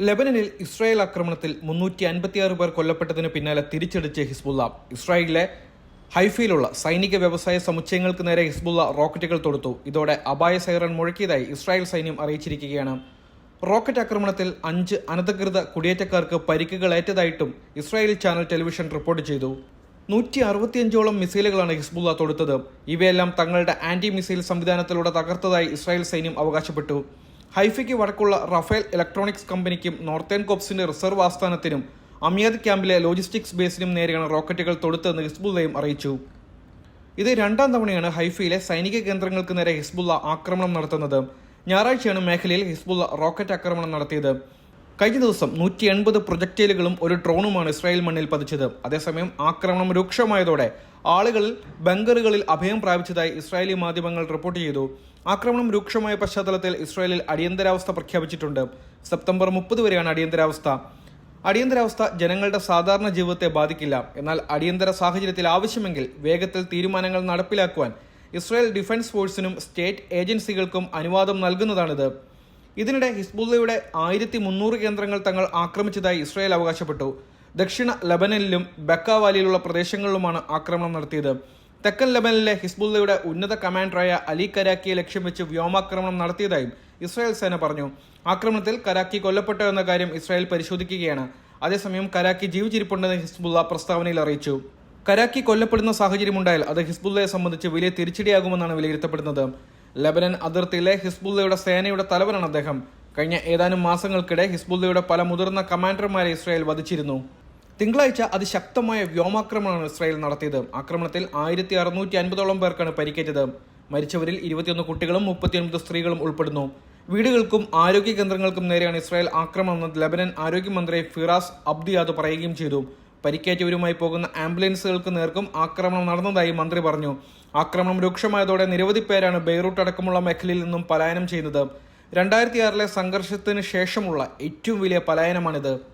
ലെബനനിൽ Israel ആക്രമണത്തിൽ മുന്നൂറ്റി അൻപത്തിയാറ് പേർ കൊല്ലപ്പെട്ടതിന് പിന്നാലെ തിരിച്ചടിച്ച് ഹിസ്ബുള്ള. ഇസ്രായേലിലെ ഹൈഫയിലുള്ള സൈനിക വ്യവസായ സമുച്ചയങ്ങൾക്ക് നേരെ ഹിസ്ബുള്ള റോക്കറ്റുകൾ തൊടുത്തു. ഇതോടെ അപായ സൈറൺ മുഴക്കിയതായി ഇസ്രായേൽ സൈന്യം അറിയിച്ചിരിക്കുകയാണ്. റോക്കറ്റ് ആക്രമണത്തിൽ അഞ്ച് അനധികൃത കുടിയേറ്റക്കാർക്ക് പരിക്കുകൾ ഏറ്റതായിട്ടും ഇസ്രായേൽ ചാനൽ ടെലിവിഷൻ റിപ്പോർട്ട് ചെയ്തു. നൂറ്റി അറുപത്തിയഞ്ചോളം മിസൈലുകളാണ് ഹിസ്ബുള്ള തൊടുത്തത്. ഇവയെല്ലാം തങ്ങളുടെ ആന്റി മിസൈൽ സംവിധാനത്തിലൂടെ തകർത്തതായി ഇസ്രായേൽ സൈന്യം അവകാശപ്പെട്ടു. ഹൈഫയ്ക്ക് വടക്കുള്ള റഫേൽ ഇലക്ട്രോണിക്സ് കമ്പനിക്കും നോർത്തേൺ കോപ്സിന്റെ റിസർവ് ആസ്ഥാനത്തിനും അമിയാദ് ക്യാമ്പിലെ ലോജിസ്റ്റിക്സ് ബേസിനും നേരെയാണ് റോക്കറ്റുകൾ തൊടുത്തതെന്ന് ഹിസ്ബുള്ളയും അറിയിച്ചു. ഇത് രണ്ടാം തവണയാണ് ഹൈഫയിലെ സൈനിക കേന്ദ്രങ്ങൾക്ക് നേരെ ഹിസ്ബുള്ള ആക്രമണം നടത്തുന്നത്. ഞായറാഴ്ചയാണ് മേഖലയിൽ ഹിസ്ബുള്ള റോക്കറ്റ് ആക്രമണം നടത്തിയത്. കഴിഞ്ഞ ദിവസം നൂറ്റി എൺപത് പ്രൊജക്ടൈലുകളും ഒരു ഡ്രോണുമാണ് ഇസ്രായേൽ മണ്ണിൽ പതിച്ചത്. അതേസമയം ആക്രമണം രൂക്ഷമായതോടെ ആളുകൾ ബങ്കറുകളിൽ അഭയം പ്രാപിച്ചതായി ഇസ്രായേലി മാധ്യമങ്ങൾ റിപ്പോർട്ട് ചെയ്തു. ആക്രമണം രൂക്ഷമായ പശ്ചാത്തലത്തിൽ ഇസ്രായേലിൽ അടിയന്തരാവസ്ഥ പ്രഖ്യാപിച്ചിട്ടുണ്ട്. സെപ്റ്റംബർ മുപ്പത് വരെയാണ് അടിയന്തരാവസ്ഥ. അടിയന്തരാവസ്ഥ ജനങ്ങളുടെ സാധാരണ ജീവിതത്തെ ബാധിക്കില്ല. എന്നാൽ അടിയന്തര സാഹചര്യത്തിൽ ആവശ്യമെങ്കിൽ വേഗത്തിൽ തീരുമാനങ്ങൾ നടപ്പിലാക്കുവാൻ ഇസ്രായേൽ ഡിഫൻസ് ഫോഴ്സിനും സ്റ്റേറ്റ് ഏജൻസികൾക്കും അനുവാദം നൽകുന്നതാണിത്. ഇതിനിടെ ഹിസ്ബുള്ളയുടെ ആയിരത്തി മുന്നൂറ് കേന്ദ്രങ്ങൾ തങ്ങൾ ആക്രമിച്ചതായി ഇസ്രായേൽ അവകാശപ്പെട്ടു. ദക്ഷിണ ലബനനിലും ബക്ക വാലിയിലുള്ള പ്രദേശങ്ങളിലുമാണ് ആക്രമണം നടത്തിയത്. തെക്കൻ ലബനനിലെ ഹിസ്ബുള്ളയുടെ ഉന്നത കമാൻഡറായ അലി കരാക്കിയെ ലക്ഷ്യം വെച്ച് വ്യോമാക്രമണം നടത്തിയതായും ഇസ്രായേൽ സേന പറഞ്ഞു. ആക്രമണത്തിൽ കരാക്കി കൊല്ലപ്പെട്ടോ എന്ന കാര്യം ഇസ്രായേൽ പരിശോധിക്കുകയാണ്. അതേസമയം കരാക്കി ജീവിച്ചിരിപ്പുണ്ടെന്ന് ഹിസ്ബുള്ള പ്രസ്താവനയിൽ അറിയിച്ചു. കരാക്കി കൊല്ലപ്പെടുന്ന സാഹചര്യമുണ്ടായാൽ അത് ഹിസ്ബുള്ളയെ സംബന്ധിച്ച് വലിയ തിരിച്ചടിയാകുമെന്നാണ് വിലയിരുത്തപ്പെടുന്നത്. ലബനൻ അതിർത്തിയിലെ ഹിസ്ബുള്ളയുടെ സേനയുടെ തലവനാണ് അദ്ദേഹം. കഴിഞ്ഞ ഏതാനും മാസങ്ങൾക്കിടെ ഹിസ്ബുള്ളയുടെ പല മുതിർന്ന കമാൻഡർമാരെ ഇസ്രായേൽ വധിച്ചിരുന്നു. തിങ്കളാഴ്ച അതിശക്തമായ വ്യോമാക്രമണമാണ് ഇസ്രായേൽ നടത്തിയത്. ആക്രമണത്തിൽ ആയിരത്തി അറുന്നൂറ്റി അൻപതോളം പേർക്കാണ് പരിക്കേറ്റത്. മരിച്ചവരിൽ ഇരുപത്തിയൊന്ന് കുട്ടികളും മുപ്പത്തിയൊൻപത് സ്ത്രീകളും ഉൾപ്പെടുന്നു. വീടുകൾക്കും ആരോഗ്യ കേന്ദ്രങ്ങൾക്കും നേരെയാണ് ഇസ്രായേൽ ആക്രമണം ലബനൻ ആരോഗ്യമന്ത്രി ഫിറാസ് അബ്ദിയാദ് പറയുകയും ചെയ്തു. പരിക്കേറ്റവരുമായി പോകുന്ന ആംബുലൻസുകൾക്ക് നേർക്കും ആക്രമണം നടന്നതായി മന്ത്രി പറഞ്ഞു. ആക്രമണം രൂക്ഷമായതോടെ നിരവധി പേരാണ് ബെയ്റൂട്ട് അടക്കമുള്ള മേഖലയിൽ നിന്നും പലായനം ചെയ്യുന്നത്. രണ്ടായിരത്തി ആറിലെ സംഘർഷത്തിന് ശേഷമുള്ള ഏറ്റവും വലിയ പലായനമാണിത്.